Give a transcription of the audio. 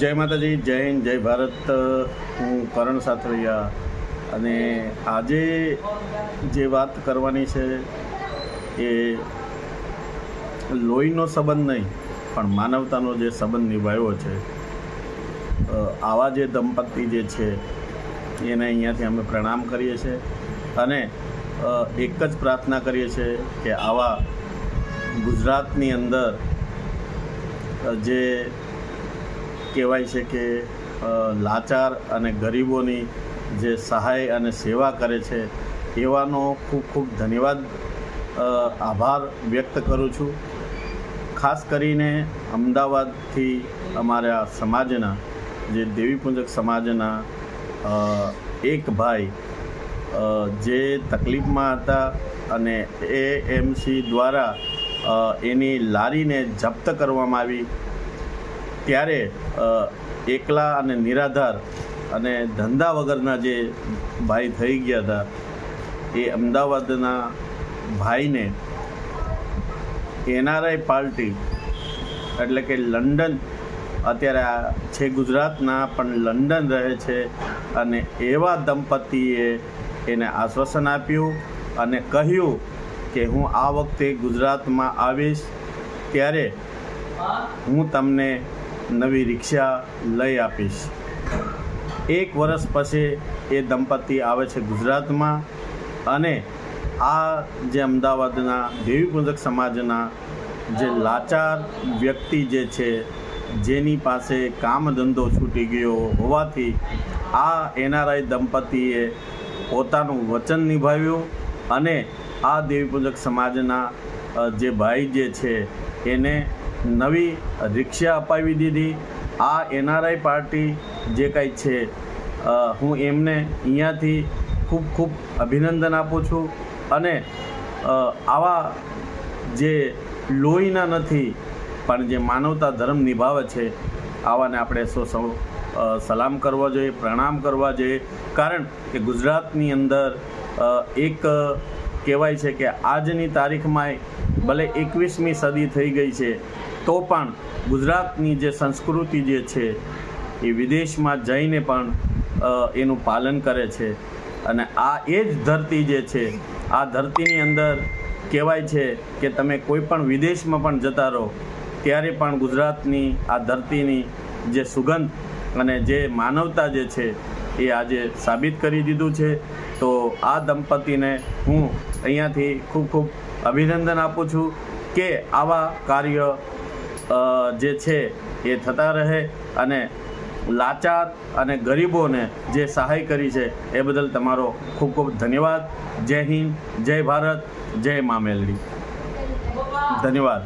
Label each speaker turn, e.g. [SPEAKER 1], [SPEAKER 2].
[SPEAKER 1] જય માતાજી, જય હિન્દ, જય ભારત. હું કરણ સાથળિયા અને આજે જે વાત કરવાની છે એ લોહીનો સંબંધ નહીં, પણ માનવતાનો જે સંબંધ નિભાવ્યો છે આવા જે દંપતી જે છે, એને અહીંયાથી અમે પ્રણામ કરીએ છીએ અને એક જ પ્રાર્થના કરીએ છીએ કે આવા ગુજરાતની અંદર જે કહેવાય છે કે લાચાર અને ગરીબોની જે સહાય અને સેવા કરે છે, એવાનો ખૂબ ખૂબ ધન્યવાદ. આભાર વ્યક્ત કરું છું. ખાસ કરીને અમદાવાદથી અમારા સમાજના, જે દેવીપૂજક સમાજના એક ભાઈ જે તકલીફમાં હતા અને એ એમસી દ્વારા એની લારીને જપ્ત કરવામાં આવી. ત્યારે એકલા અને નિરાધાર અને ધંધા વગરના જે ભાઈ થઈ ગયા હતા, એ અમદાવાદના ભાઈને એનઆરઆઈ પાર્ટી, એટલે કે લંડન, અત્યારે છે ગુજરાતના, પણ લંડન રહે છે અને એવા દંપતીએ એને આશ્વાસન આપ્યું અને કહ્યું કે હું આ વખતે ગુજરાતમાં આવીશ, ત્યારે હું તમને નવી રિક્ષા લઈ આપીશ. એક વર્ષ પછી એ દંપતી આવે છે ગુજરાતમાં અને આ જે અમદાવાદના દેવીપૂજક સમાજના જે લાચાર વ્યક્તિ જે છે, જેની પાસે કામ ધંધો છૂટી ગયો હોવાથી આ એનઆરઆઈ દંપતીએ પોતાનું વચન નિભાવ્યું અને આ દેવીપૂજક સમાજના જે ભાઈ જે છે, એને નવી રિક્ષા અપાવી દીધી. આ એનઆરઆઈ પાર્ટી જે કાંઈ છે હું એમને અહીંયાથી ખૂબ ખૂબ અભિનંદન આપું છું. અને આવા જે લોહીના નથી, પણ જે માનવતા ધર્મ નિભાવે છે, આવાને આપણે સૌ સૌ સલામ કરવા જોઈએ, પ્રણામ કરવા જોઈએ. કારણ કે ગુજરાતની અંદર એક કહેવાય છે કે આજની તારીખમાં ભલે એકવીસમી સદી થઈ ગઈ છે, તો પણ ગુજરાતની જે સંસ્કૃતિ જે છે, એ વિદેશમાં જઈને પણ એનું પાલન કરે છે. અને આ એ જ ધરતી જે છે, આ ધરતીની અંદર કહેવાય છે કે તમે કોઈ પણ વિદેશમાં પણ જતા રહો, ત્યારે પણ ગુજરાતની આ ધરતીની જે સુગંધ અને જે માનવતા જે છે, એ આજે સાબિત કરી દીધું છે. તો આ દંપતીને હું અહીંયાથી ખૂબ ખૂબ અભિનંદન આપું છું કે આવા કાર્ય જે છે એ થતા રહે અને લાચાર અને ગરીબોને જે સહાય કરી છે એ બદલ તમારો ખૂબ ખૂબ ધન્યવાદ. જય હિન્દ, જય ભારત, જય મા મેલડી. ધન્યવાદ.